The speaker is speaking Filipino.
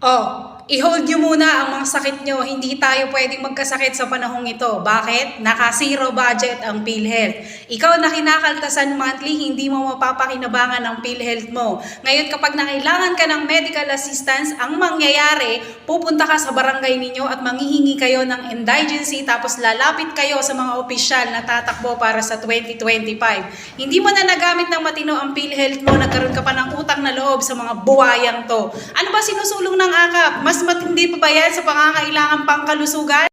哦 i-hold nyo muna ang mga sakit nyo. Hindi tayo pwedeng magkasakit sa panahong ito. Bakit? Naka-zero budget ang PhilHealth. Ikaw na kinakaltasan monthly, hindi mo mapapakinabangan ang PhilHealth mo. Ngayon, kapag nakailangan ka ng medical assistance, ang mangyayari, pupunta ka sa barangay ninyo at manghihingi kayo ng indigency tapos lalapit kayo sa mga opisyal na tatakbo para sa 2025. Hindi mo na nagamit ng matino ang PhilHealth mo, nagkaroon ka pa ng utang na loob sa mga buwayang to. Ano ba sinusulong ng akap? Mas matindi pa ba yan sa pangangailangan pangkalusugan?